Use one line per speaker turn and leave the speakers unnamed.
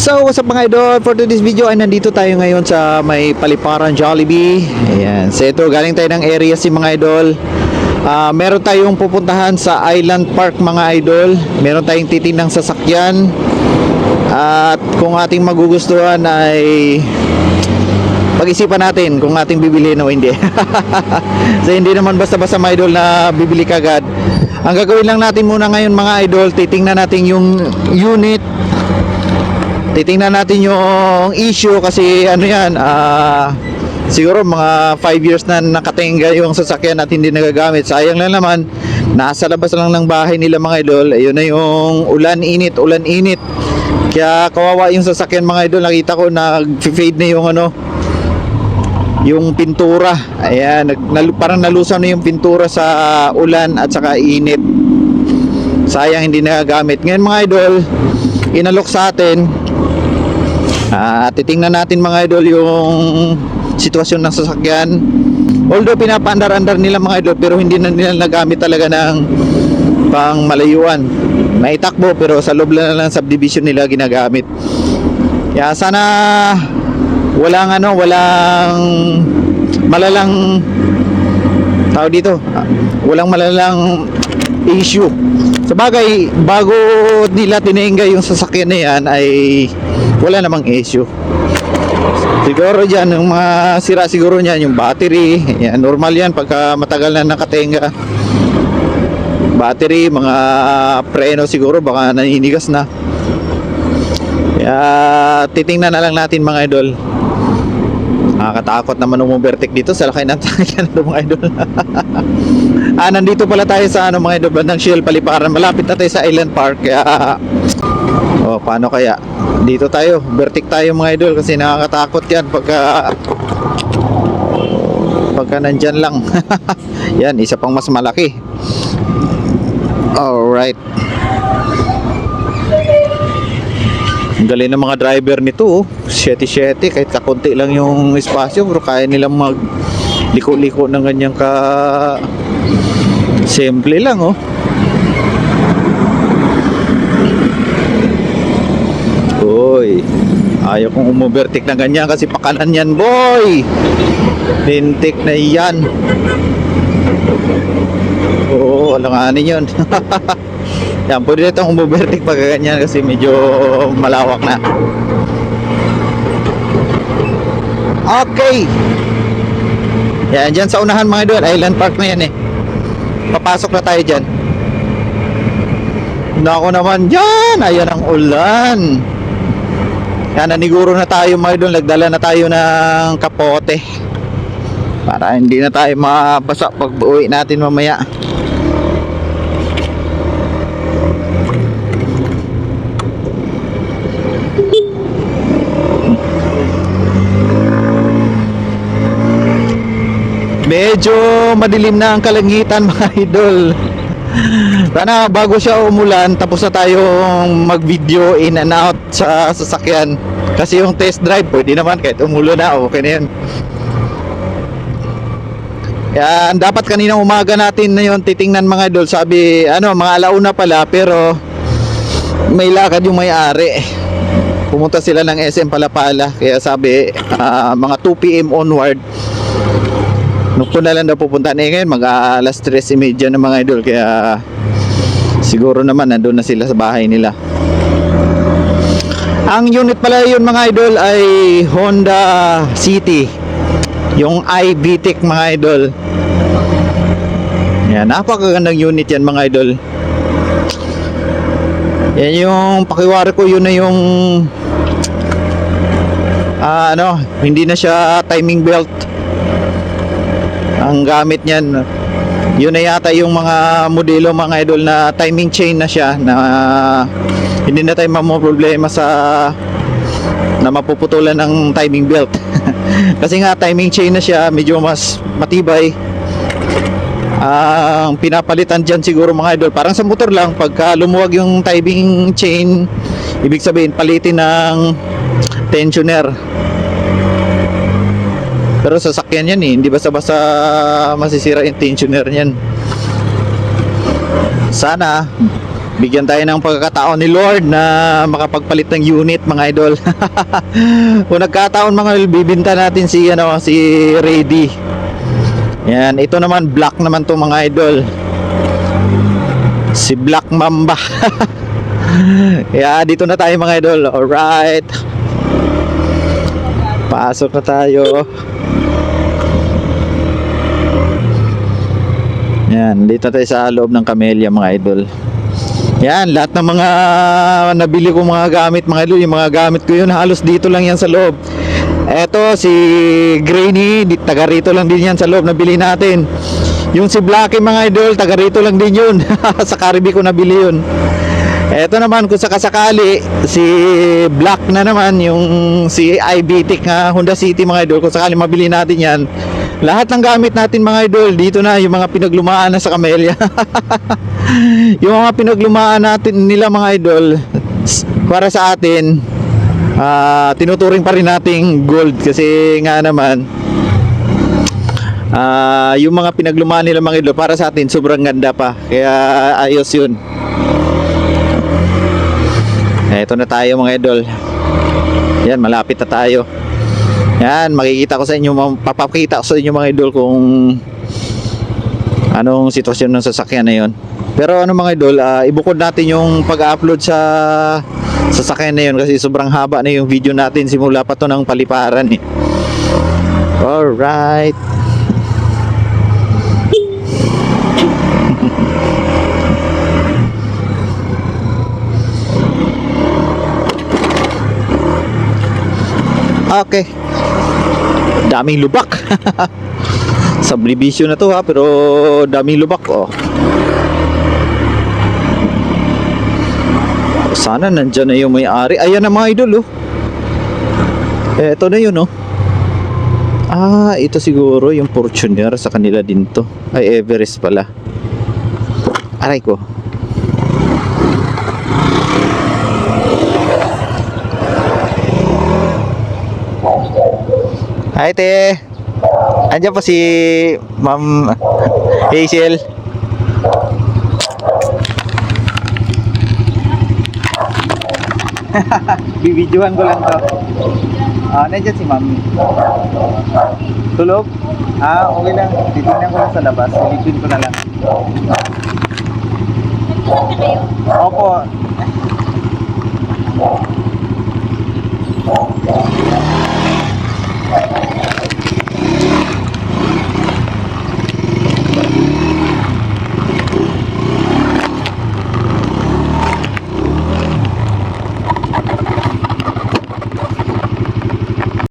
So, what's up mga idol? For today's video ay nandito tayo ngayon sa may paliparan Jollibee. Ayan. So, ito, galing tayo ng area si mga idol. Ah, meron tayong pupuntahan sa Island Park mga idol. Meron tayong titinang sasakyan. At kung ating magugustuhan ay pag-isipan natin kung ating bibili o hindi. so hindi naman basta-basta mga idol na bibili kagad. Ang gagawin lang natin muna ngayon mga idol, titingnan natin yung unit. Titingnan natin yung issue kasi ano yan, ah siguro mga 5 years na nakatenga yung sasakyan at hindi nagagamit. Sayang lang naman, nasa labas lang ng bahay nila mga idol. Ayun na yung ulan init, ulan init. Kaya kawawa yung sasakyan mga idol. Nakita ko nag-fade na yung ano, yung pintura. Ayan, nag, nal- parang nalusaw na yung pintura sa ulan at saka init. Sayang hindi nagagamit. Ngayon mga idol, inalok sa atin. Ah, titingnan natin mga idol yung sitwasyon ng sasakyan. Although pinapaandar-andar nila mga idol pero hindi na nila nagamit talaga ng pang malayuan. May takbo pero sa loob lang ng subdivision nila ginagamit. Kaya sana walang ano, walang malalang tao dito. ah, Walang malalang issue. Sa bagay, bago nila tinengga yung sasakyan na yan ay wala namang issue. Siguro dyan, yung mga sira siguro niyan, yung battery, yan, normal yan pagka matagal na nakatenga. Battery, mga preno siguro, baka naninigas na. Kaya titingnan na lang natin mga idol. Nakakatakot naman umubertik dito sa lakay ng takyan ng mga idol. ah, nandito pala tayo sa ano mga idol, bandang Shell Paliparan. Malapit na tayo sa Island Park. Kaya, oh, paano kaya? Dito tayo, vertic tayo mga idol kasi nakakatakot yan pagka pagka nandyan lang. yan, isa pang mas malaki. Alright. Galing ng mga driver nito, oh. 7-7 kahit kakunti lang yung espasyo, pero kaya nilang mag liko-liko ng ganyang ka simple lang, oh. Uy, ayaw kong umubertik na ganyan kasi pakanan yan, boy! Lintik na yan. Oo, alanganin yun. Yan, pwede na itong umubertik pag ganyan kasi medyo malawak na. Okay. Yan, dyan sa unahan mga idol, Island Park na yan eh. Papasok na tayo dyan. Nako naman dyan, ayan ang ulan. Yan, naniguro na tayo mga idol, nagdala na tayo ng kapote. Para hindi na tayo mabasa pag uwi natin mamaya. Medyo madilim na ang kalangitan mga idol. Sana bago siya umulan, tapos na tayong mag-video in and out sa sasakyan. Kasi yung test drive, pwede naman kahit umulo na, okay na yan. Yan, dapat kaninang umaga natin na yun titingnan mga idol. Sabi, ano, mga alauna pala, pero may lakad yung may-ari. Pumunta sila ng SM Palapala. Kaya sabi, ah, mga 2 p.m. onward, Nung na lang daw pupunta na ngayon, mag alas 3.30 na mga idol. Kaya siguro naman nandun na sila sa bahay nila. Ang unit pala yun mga idol ay Honda City. Yung iVTEC mga idol. Yan, napakagandang unit yan mga idol. Yan yung pakiwari ko yun na yung ah, ano, hindi na siya timing belt ang gamit niyan yun na yata yung mga modelo mga idol na timing chain na siya na hindi na tayo problema sa na mapuputulan ng timing belt. Kasi nga timing chain na siya medyo mas matibay. Ang pinapalitan dyan siguro mga idol parang sa motor lang pagka lumuwag yung timing chain ibig sabihin palitin ng tensioner pero sasakyan yan eh, hindi basta-basta masisira yung tensioner niyan. Sana Bigyan tayo ng pagkakataon ni Lord na makapagpalit ng unit mga idol. Kung nagkataon mga idol, bibinta natin si ano si Ready. Yan, ito naman black naman to mga idol. Si Black Mamba. yeah, dito na tayo mga idol. Alright. Pasok na tayo. Yan, dito tayo sa loob ng Camellia mga idol. Yan, lahat ng mga nabili ko mga gamit mga idol, yung mga gamit ko yun, halos dito lang yan sa loob. Eto, si Grainy, taga rito lang din yan sa loob, nabili natin. Yung si Blacky mga idol, taga rito lang din yun. sa Caribe ko nabili yun. Eto naman kung sakasakali si Black na naman yung si IBTIC na Honda City mga idol. Kung sakali mabili natin yan lahat ng gamit natin mga idol dito na yung mga pinaglumaan na sa Camellia yung mga pinaglumaan natin nila mga idol para sa atin ah, tinuturing pa rin nating gold. Kasi nga naman ah, yung mga pinaglumaan nila mga idol para sa atin sobrang ganda pa. Kaya ayos yun Eto na tayo mga idol. Yan, malapit na tayo. Yan, makikita ko sa inyo, papakita ko sa inyo mga idol kung anong sitwasyon ng sasakyan na yon. Pero ano mga idol, ah, ibukod natin yung pag-upload sa sasakyan na yun kasi sobrang haba na yung video natin simula pa to ng paliparan eh. Alright. Okay. Daming lubak. Subdivision na to ha, pero daming lubak oh. Sana nandyan na yung may-ari. Ayan na mga idol oh. Eto na yun oh. Ah, ito siguro yung Fortuner sa kanila din to. Ay, Everest pala. Aray ko. Hi, te. Andiyan pa si Ma'am Hazel. Bibidyohan ko lang to. Ah, nandiyan si Ma'am. Tulog? Ah, okay lang. Titignan ko lang sa labas. Silipin ko na lang. Opo.